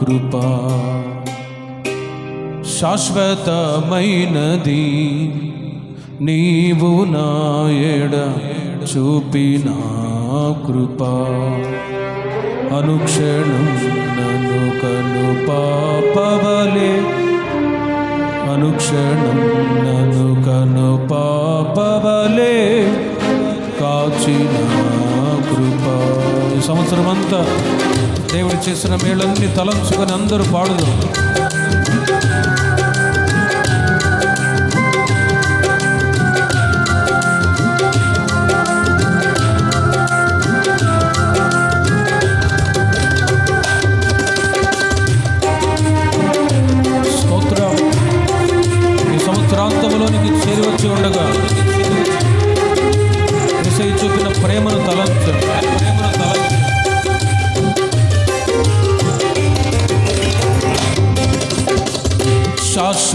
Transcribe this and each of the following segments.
కృపా. శాశ్వతమైనది నీవు నా నాయడ చూపిన కృపా. అనుక్షణం నన్ను కను పాపవలే. అనుక్షణం నన్ను కను పాపవలే. కాచిన కృపా. సంవత్సరం అంతా దేవుడు చేసిన మేళ్ళన్నీ తలంచుకొని అందరూ పాడుదాం సంవత్సరాంతంలోనికి చేరి వచ్చి ఉండగా విసై చూపిన ప్రేమను తల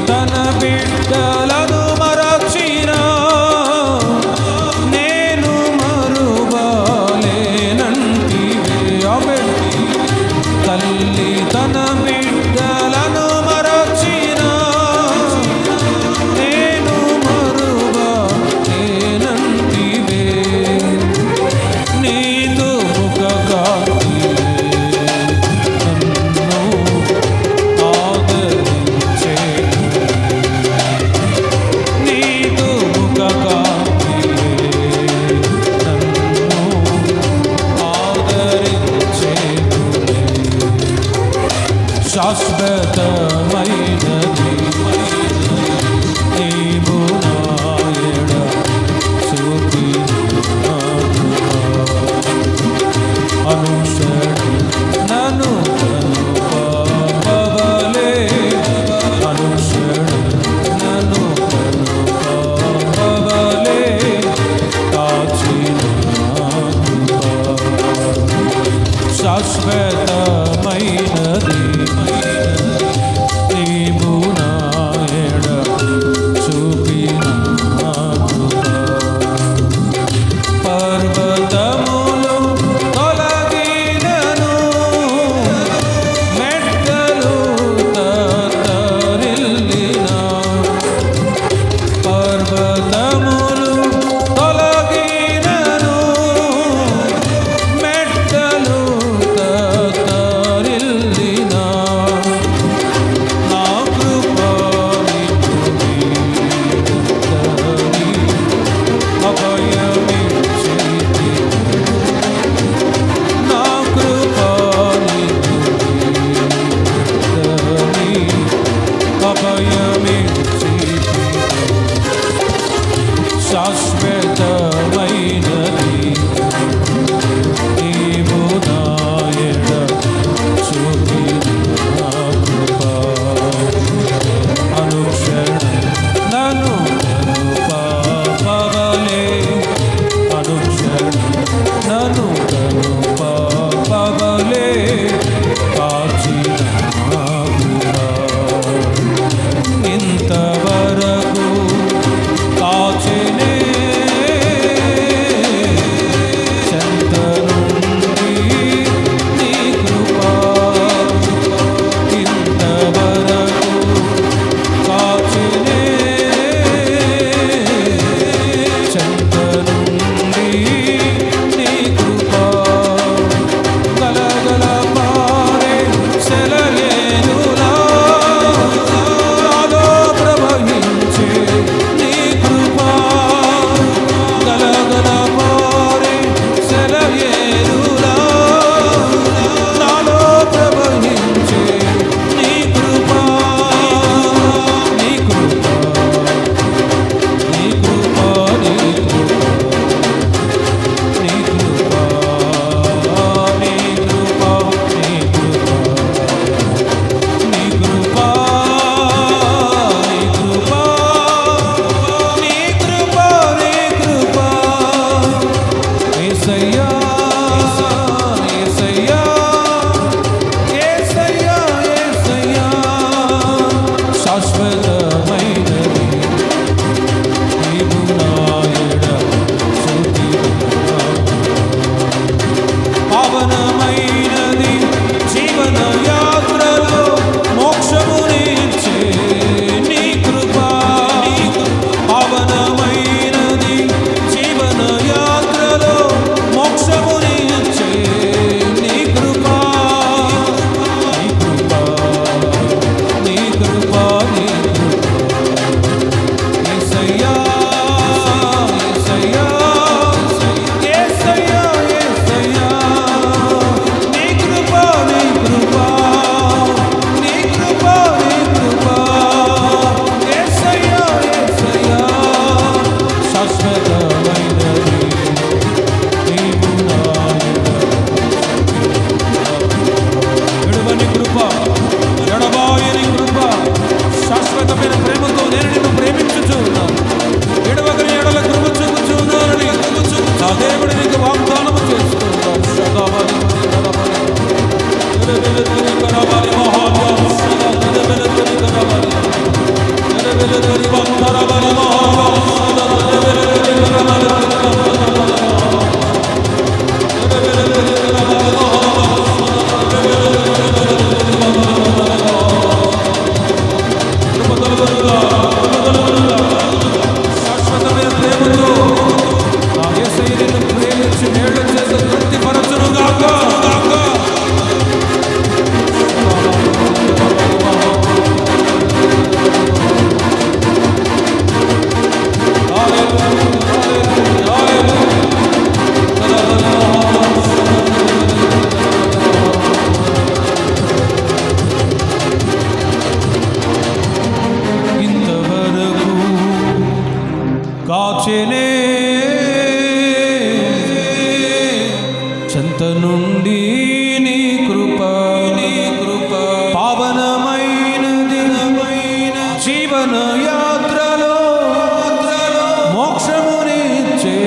తన బిడ్డల nosso perdão. నుండి నీ కృప నీ కృప. పావనమైన దినమైన జీవన యాత్రలో మోక్షమునిచ్చే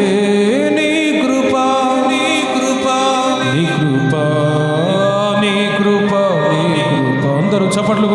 నీ కృప నీ కృప. నీ కృప నీ కృప నీ కృప. అందరూ చప్పట్లు